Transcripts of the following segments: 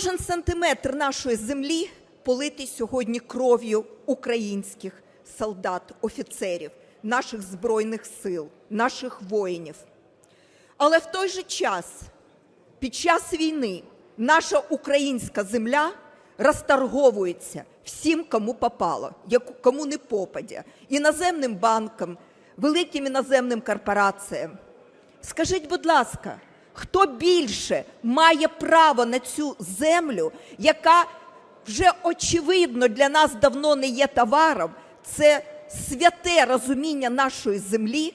Кожен сантиметр нашої землі политий сьогодні кров'ю українських солдат, офіцерів, наших збройних сил, наших воїнів. Але в той же час, під час війни, наша українська земля розторговується всім, кому попало, кому не попадя, іноземним банкам, великим іноземним корпораціям. Скажіть, будь ласка, хто більше має право на цю землю, яка вже очевидно для нас давно не є товаром? Це святе розуміння нашої землі,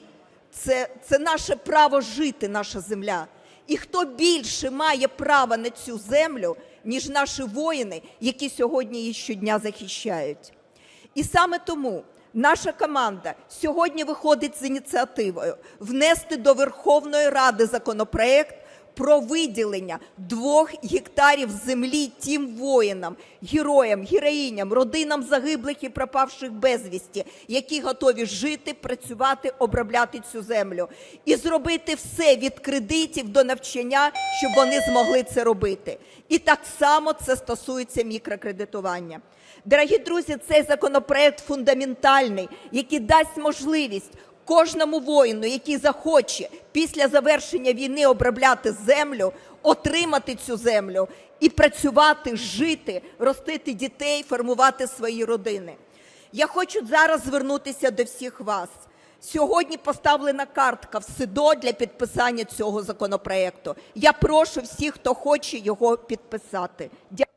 це, це наше право жити, наша земля. І хто більше має право на цю землю, ніж наші воїни, які сьогодні її щодня захищають? І саме тому наша команда сьогодні виходить з ініціативою внести до Верховної Ради законопроект про виділення двох гектарів землі тим воїнам, героям, героїням, родинам загиблих і пропавших безвісті, які готові жити, працювати, обробляти цю землю, і зробити все від кредитів до навчання, щоб вони змогли це робити. І так само це стосується мікрокредитування. Дорогі друзі, цей законопроект фундаментальний, який дасть можливість кожному воїну, який захоче після завершення війни обробляти землю, отримати цю землю і працювати, жити, ростити дітей, формувати свої родини. Я хочу зараз звернутися до всіх вас. Сьогодні поставлена картка в СИДО для підписання цього законопроекту. Я прошу всіх, хто хоче його підписати. Дякую.